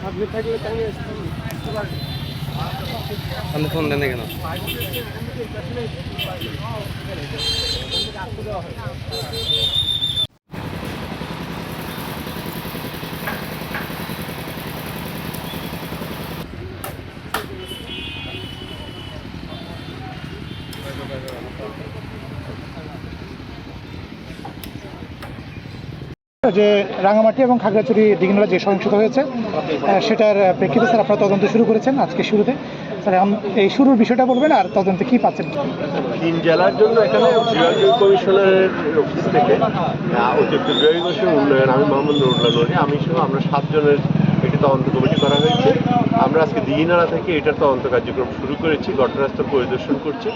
আপনি থাকলে টাইমে আপনি ফোন দেন কেন যে রাঙামাটি এবং খাগড়াছড়ি দিঘিনালা যে সহিংসতা হয়েছে সেটার প্রেক্ষিতে স্যার আপনারা তদন্ত শুরু করেছেন আজকে শুরুতে। স্যার এই শুরুর বিষয়টা বলবেন আর তদন্তে কি পাচ্ছেন? তিন জেলার জন্য এখানে বিভাগীয় কমিশনারের অফিস থেকে অতিরিক্ত বিভাগীয় উন্নয়ন, আমি মোহাম্মদ নুরুল্লাহ নরি আমি সহ আমরা সাতজনের একটি তদন্ত কমিটি করা হয়েছে। আমরা আজকে দিঘিনাড়া থেকে এটার তদন্ত কার্যক্রম শুরু করেছি, ঘটনাস্থল পরিদর্শন করছি।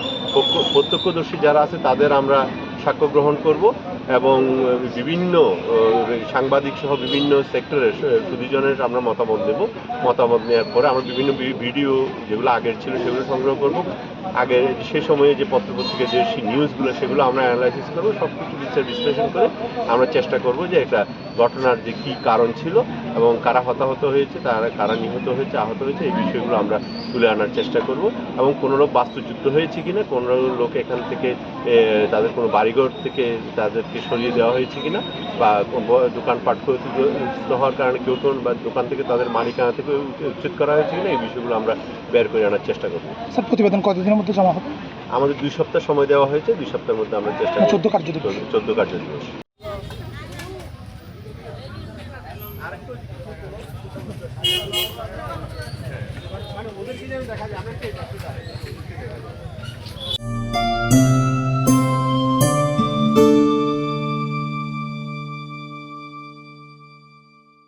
প্রত্যক্ষদর্শী যারা আছে তাদের আমরা সাক্ষ্য গ্রহণ করব। এবং বিভিন্ন সাংবাদিক সহ বিভিন্ন সেক্টরের সুদীজনের আমরা মতামত নেব মতামত নেওয়ার পরে আমরা বিভিন্ন ভিডিও যেগুলো আগের ছিল সেগুলো সংগ্রহ করব। আগে সে সময়ে যে পত্রপত্রিকা, যে নিউজগুলো, সেগুলো আমরা অ্যানালাইসিস করব সব কিছু বিচার বিশ্লেষণ করে আমরা চেষ্টা করব যে একটা ঘটনার যে কী কারণ ছিল এবং কারা হতাহত হয়েছে, তারা, কারা নিহত হয়েছে, আহত হয়েছে, এই বিষয়গুলো আমরা তুলে আনার চেষ্টা করব এবং কোনো লোক বাস্তুযুদ্ধ হয়েছে কিনা কোনো লোক এখান থেকে তাদের কোনো বাড়িঘর থেকে তাদেরকে সরিয়ে দেওয়া হয়েছে কিনা বা কোনো দোকানপাট ক্ষতিগ্রস্ত হওয়ার কারণে কেউ কেউ বা দোকান থেকে তাদের মালিকানা থেকে উচ্ছেদ করা হয়েছে কিনা এই বিষয়গুলো আমরা বের করে আনার চেষ্টা করব। স্যার প্রতিবেদন কতদিনের মধ্যে জমা হবে? আমাদের দুই সপ্তাহ সময় দেওয়া হয়েছে দুই সপ্তাহের মধ্যে আমরা চেষ্টা করব। চোদ্দ কার্য দিবস চোদ্দ কার্য দিবস কি যেন দেখা যায়